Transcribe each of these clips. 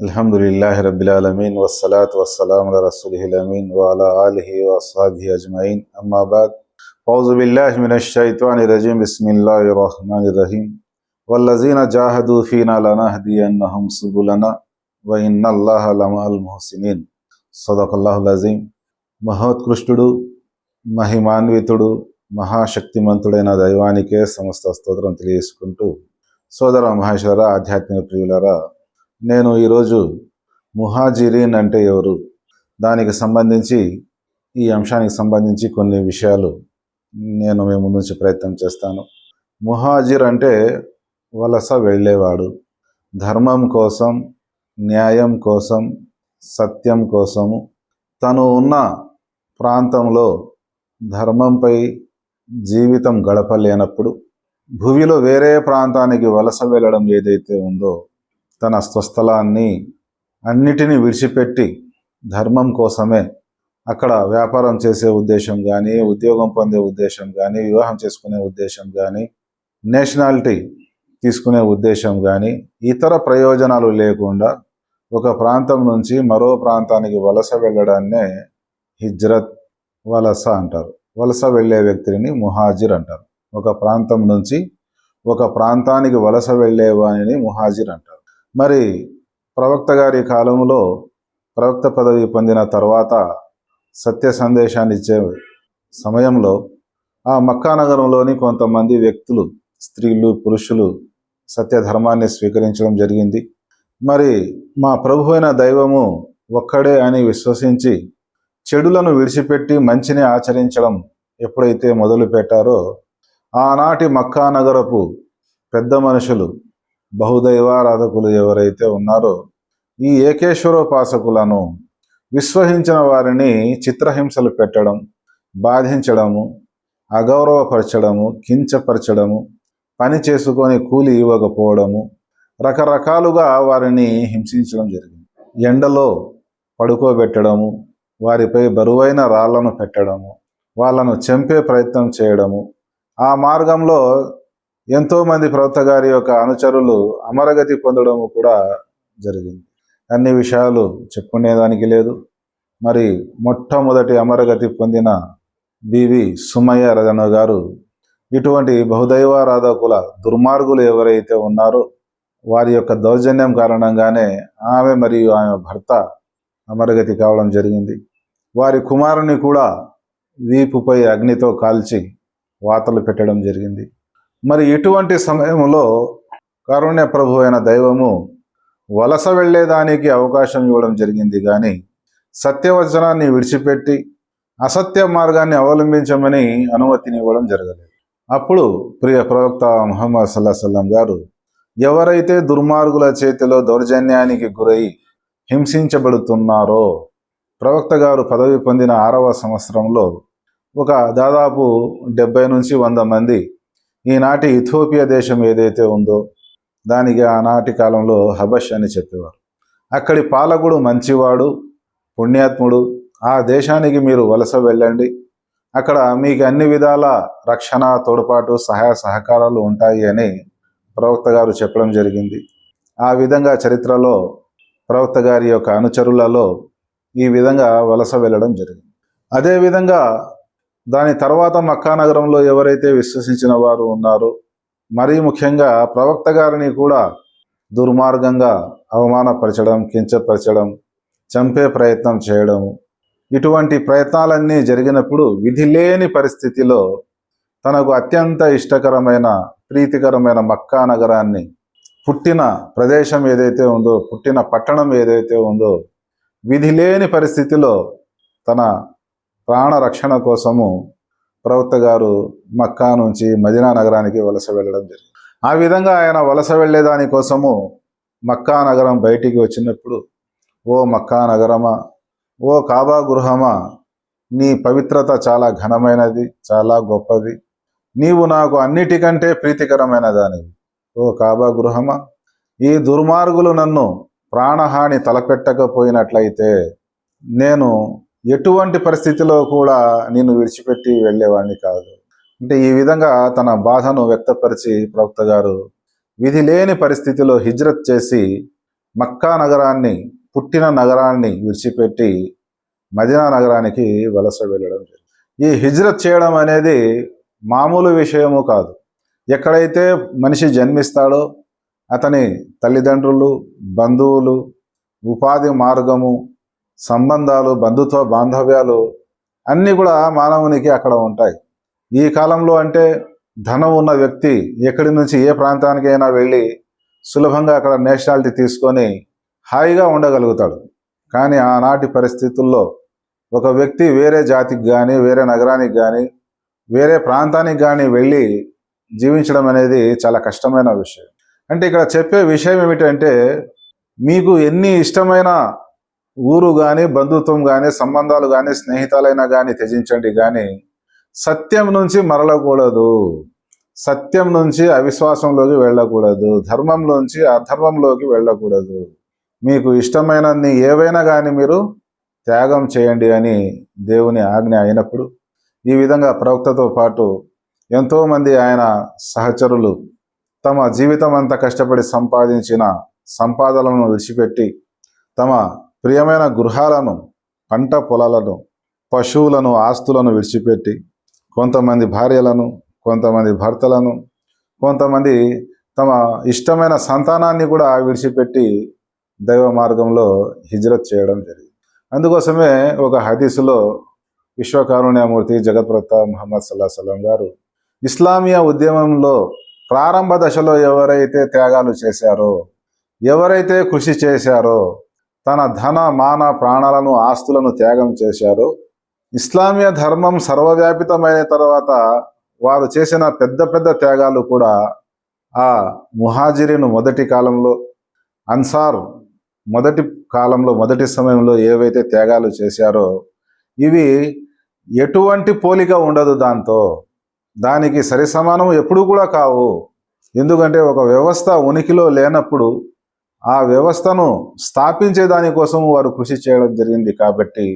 الحمد لله رب العالمين والصلاة والسلام على رسوله الأمين وعلى آله وأصحابه أجمعين أما بعد أعوذ بالله من الشيطان الرجيم بسم الله الرحمن الرحيم والذين جاهدوا فينا لنهدينهم سبلنا وإن الله لمع المحسنين صدق الله العظيم మహోత్కృష్టుడు మహిమాన్వితుడు మహాశక్తిమంతుడైన దైవానికే సమస్త స్తోత్రం తెలియజేసుకుంటూ సోదర మహేశ్వర ఆధ్యాత్మిక ప్రియులరా నేను ఈరోజు ముహాజిరీన్ అంటే ఎవరు? దానికి సంబంధించి ఈ అంశానికి సంబంధించి కొన్ని విషయాలు నేను మేము ముందు నుంచి ప్రయత్నం చేస్తాను. ముహాజిర్ అంటే వలస వెళ్ళేవాడు. ధర్మం కోసం న్యాయం కోసం సత్యం కోసము. తను ఉన్న ప్రాంతంలో ధర్మంపై జీవితం గడపలేనప్పుడు భూమిలో వేరే ప్రాంతానికి వలస వెళ్ళడం ఏదైతే ఉందో తన స్వస్థలాన్ని అన్నిటినీ విడిచిపెట్టి ధర్మం కోసమే అక్కడ వ్యాపారం చేసే ఉద్దేశం కానీ ఉద్యోగం పొందే ఉద్దేశం కానీ వివాహం చేసుకునే ఉద్దేశం కానీ నేషనాలిటీ తీసుకునే ఉద్దేశం కానీ ఇతర ప్రయోజనాలు లేకుండా ఒక ప్రాంతం నుంచి మరో ప్రాంతానికి వలస వెళ్ళడాన్నే హిజ్రత్ వలస అంటారు. వలస వెళ్ళే వ్యక్తిని ముహాజిర్ అంటారు. ఒక ప్రాంతం నుంచి ఒక ప్రాంతానికి వలస వెళ్ళే వారిని ముహాజిర్ అంటారు. మరి ప్రవక్త గారి కాలంలో ప్రవక్త పదవి పొందిన తర్వాత సత్య సందేశాన్ని ఇచ్చే సమయంలో ఆ మక్కా నగరంలోని కొంతమంది వ్యక్తులు స్త్రీలు పురుషులు సత్య ధర్మాన్ని స్వీకరించడం జరిగింది. మరి మా ప్రభు అయిన దైవము ఒక్కడే అని విశ్వసించి చెడులను విడిచిపెట్టి మంచిని ఆచరించడం ఎప్పుడైతే మొదలు పెట్టారో ఆనాటి మక్కా నగరపు పెద్ద మనుషులు బహుదైవారాధకులు ఎవరైతే ఉన్నారో ఈ ఏకేశ్వరోపాసకులను విశ్వసించిన వారిని చిత్రహింసలు పెట్టడం బాధించడము అగౌరవపరచడము కించపరచడము పని చేసుకొని కూలి ఇవ్వకపోవడము రకరకాలుగా వారిని హింసించడం జరిగింది. ఎండలో పడుకోబెట్టడము వారిపై బరువైన రాళ్ళను పెట్టడము వాళ్ళను చంపే ప్రయత్నం చేయడము ఆ మార్గంలో ఎంతోమంది ప్రవక్త గారి యొక్క అనుచరులు అమరగతి పొందడం కూడా జరిగింది. అన్ని విషయాలు చెప్పుకునేదానికి లేదు. మరి మొట్టమొదటి అమరగతి పొందిన బివి సుమయ్య రజన గారు ఇటువంటి బహుదైవారాధకుల దుర్మార్గులు ఎవరైతే ఉన్నారో వారి యొక్క దౌర్జన్యం కారణంగానే ఆమె మరియు ఆమె భర్త అమరగతి కావడం జరిగింది. వారి కుమారుని కూడా వీపుపై అగ్నితో కాల్చి వాతలు పెట్టడం జరిగింది. మరి ఇటువంటి సమయంలో కరుణ్య ప్రభు అయిన దైవము వలస వెళ్ళేదానికి అవకాశం ఇవ్వడం జరిగింది కానీ సత్యవచనాన్ని విడిచిపెట్టి అసత్య మార్గాన్ని అవలంబించమని అనుమతిని ఇవ్వడం జరగలేదు. అప్పుడు ప్రియ ప్రవక్త మహమ్మద్ సల్లా సల్లం గారు ఎవరైతే దుర్మార్గుల చేతిలో దౌర్జన్యానికి గురై హింసించబడుతున్నారో ప్రవక్త గారు పదవి పొందిన ఆరవ సంవత్సరంలో ఒక దాదాపు డెబ్బై నుంచి వంద మంది ఈనాటి ఇథోపియా దేశం ఏదైతే ఉందో దానికి ఆనాటి కాలంలో హబష్ అని చెప్పేవారు. అక్కడి పాలకుడు మంచివాడు పుణ్యాత్ముడు. ఆ దేశానికి మీరు వలస వెళ్ళండి. అక్కడ మీకు అన్ని విధాల రక్షణ తోడ్పాటు సహాయ సహకారాలు ఉంటాయి అని ప్రవక్త గారు చెప్పడం జరిగింది. ఆ విధంగా చరిత్రలో ప్రవక్త గారి యొక్క అనుచరులలో ఈ విధంగా వలస వెళ్ళడం జరిగింది. అదేవిధంగా దాని తర్వాత మక్కా నగరంలో ఎవరైతే విశ్వసించిన వారు ఉన్నారో మరీ ముఖ్యంగా ప్రవక్త గారిని కూడా దుర్మార్గంగా అవమానపరచడం కించపరచడం చంపే ప్రయత్నం చేయడం ఇటువంటి ప్రయత్నాలన్నీ జరిగినప్పుడు విధి లేని పరిస్థితిలో తనకు అత్యంత ఇష్టకరమైన ప్రీతికరమైన మక్కా నగరాన్ని పుట్టిన ప్రదేశం ఏదైతే ఉందో పుట్టిన పట్టణం ఏదైతే ఉందో విధి లేని పరిస్థితిలో తన ప్రాణ రక్షణ కోసము ప్రవక్త గారు మక్కా నుంచి మదీనా నగరానికి వలస వెళ్ళడం జరిగింది. ఆ విధంగా ఆయన వలస వెళ్ళేదాని కోసము మక్కా నగరం బయటికి వచ్చినప్పుడు ఓ మక్కా నగరమా ఓ కాబా గృహమా నీ పవిత్రత చాలా ఘనమైనది చాలా గొప్పది. నీవు నాకు అన్నిటికంటే ప్రీతికరమైన దానివి. ఓ కాబా గృహమా ఈ దుర్మార్గులు నన్ను ప్రాణహాని తలపెట్టకపోయినట్లయితే నేను ఎటువంటి పరిస్థితిలో కూడా నేను విడిచిపెట్టి వెళ్ళేవాడిని కాదు. అంటే ఈ విధంగా తన బాధను వ్యక్తపరిచి ప్రవక్త గారు విధి లేని పరిస్థితిలో హిజ్రత్ చేసి మక్కా నగరాన్ని పుట్టిన నగరాన్ని విడిచిపెట్టి మదీనా నగరానికి వలస వెళ్ళడం జరిగింది. ఈ హిజ్రత్ చేయడం అనేది మామూలు విషయము కాదు. ఎక్కడైతే మనిషి జన్మిస్తాడో అతని తల్లిదండ్రులు బంధువులు ఉపాధి మార్గము సంబంధాలు బంధుత్వ బాంధవ్యాలు అన్నీ కూడా మానవునికి అక్కడ ఉంటాయి. ఈ కాలంలో అంటే ధనం ఉన్న వ్యక్తి ఎక్కడి నుంచి ఏ ప్రాంతానికైనా వెళ్ళి సులభంగా అక్కడ నేషనాలిటీ తీసుకొని హాయిగా ఉండగలుగుతాడు. కానీ ఆనాటి పరిస్థితుల్లో ఒక వ్యక్తి వేరే జాతికి కానీ వేరే నగరానికి కానీ వేరే ప్రాంతానికి కానీ వెళ్ళి జీవించడం అనేది చాలా కష్టమైన విషయం. అంటే ఇక్కడ చెప్పే విషయం ఏమిటంటే మీకు ఎన్ని ఇష్టమైన ఊరు కానీ బంధుత్వం కానీ సంబంధాలు కానీ స్నేహితాలైనా కానీ త్యజించండి. కానీ సత్యం నుంచి మరలకూడదు. సత్యం నుంచి అవిశ్వాసంలోకి వెళ్ళకూడదు. ధర్మంలోంచి అధర్మంలోకి వెళ్ళకూడదు. మీకు ఇష్టమైనన్ని ఏవైనా కానీ మీరు త్యాగం చేయండి అని దేవుని ఆజ్ఞ అయినప్పుడు ఈ విధంగా ప్రవక్తతో పాటు ఎంతోమంది ఆయన సహచరులు తమ జీవితం అంతా కష్టపడి సంపాదించిన సంపాదనలను విడిచిపెట్టి తమ ప్రియమైన గృహాలను పంట పొలాలను పశువులను ఆస్తులను విడిచిపెట్టి కొంతమంది భార్యలను కొంతమంది భర్తలను కొంతమంది తమ ఇష్టమైన సంతానాన్ని కూడా విడిచిపెట్టి దైవ మార్గంలో హిజ్రత్ చేయడం జరిగింది. అందుకోసమే ఒక హదీసులో విశ్వకారుణ్యమూర్తి జగత్ప్రత మహమ్మద్ సల్లా సలం గారు ఇస్లామియా ఉద్యమంలో ప్రారంభ దశలో ఎవరైతే త్యాగాలు చేశారో ఎవరైతే కృషి చేశారో తన ధన మాన ప్రాణాలను ఆస్తులను త్యాగం చేశారు. ఇస్లామియా ధర్మం సర్వవ్యాపితమైన తర్వాత వారు చేసిన పెద్ద పెద్ద త్యాగాలు కూడా ఆ ముహాజిరిను మొదటి కాలంలో అన్సార్ మొదటి కాలంలో మొదటి సమయంలో ఏవైతే త్యాగాలు చేశారో ఇవి ఎటువంటి పోలిక ఉండదు దాంతో. దానికి సరి సమానం ఎప్పుడు కూడా కావు. ఎందుకంటే ఒక వ్యవస్థ ఉనికిలో లేనప్పుడు ఆ వ్యవస్థను స్థాపించే దానికోసం వారు కృషి చేయడం జరిగింది కాబట్టి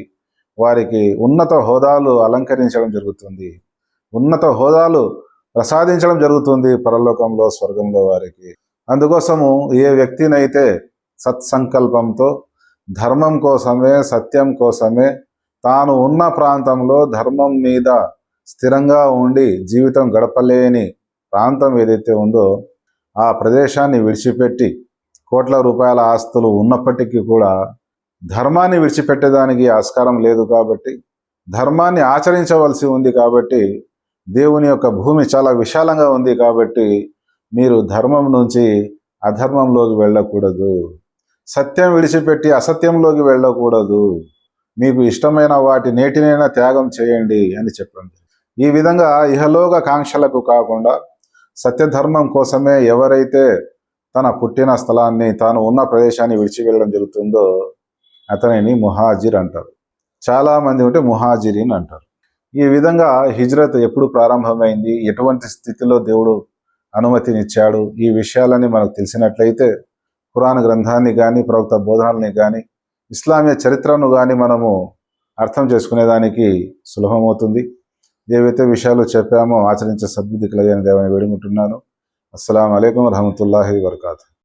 వారికి ఉన్నత హోదాలు అలంకరించడం జరుగుతుంది. ఉన్నత హోదాలు ప్రసాదించడం జరుగుతుంది పరలోకంలో స్వర్గంలో వారికి. అందుకోసము ఏ వ్యక్తినైతే సత్సంకల్పంతో ధర్మం కోసమే సత్యం కోసమే తాను ఉన్న ప్రాంతంలో ధర్మం మీద స్థిరంగా ఉండి జీవితం గడపలేని ప్రాంతం ఏదైతే ఉందో ఆ ప్రదేశాన్ని విడిచిపెట్టి కోట్ల రూపాయల ఆస్తులు ఉన్నప్పటికీ కూడా ధర్మాన్ని విడిచిపెట్టేదానికి ఆస్కారం లేదు కాబట్టి ధర్మాన్ని ఆచరించవలసి ఉంది కాబట్టి దేవుని యొక్క భూమి చాలా విశాలంగా ఉంది కాబట్టి మీరు ధర్మం నుంచి అధర్మంలోకి వెళ్ళకూడదు. సత్యం విడిచిపెట్టి అసత్యంలోకి వెళ్ళకూడదు. మీకు ఇష్టమైన వాటి నేటినైనా త్యాగం చేయండి అని చెప్పండి ఈ విధంగా ఇహలోక కాంక్షలకు కాకుండా సత్యధర్మం కోసమే ఎవరైతే తన పుట్టిన స్థలాన్ని తాను ఉన్న ప్రదేశాన్ని విడిచి వెళ్ళడం జరుగుతుందో అతనిని ముహాజిర్ అంటారు. చాలామంది ఉంటే ముహాజిరిన్ అంటారు. ఈ విధంగా హిజ్రత్ ఎప్పుడు ప్రారంభమైంది? ఎటువంటి స్థితిలో దేవుడు అనుమతినిచ్చాడు? ఈ విషయాలని మనకు తెలిసినట్లయితే పురాణ గ్రంథాన్ని కానీ ప్రవక్త బోధనల్ని కానీ ఇస్లామీయ చరిత్రను కానీ మనము అర్థం చేసుకునేదానికి సులభమవుతుంది. ఏవైతే విషయాలు చెప్పామో ఆచరించే సద్బుద్ధి కలిగిన దేవని వేడుకుంటున్నాను. असलकम वरहमल वर्क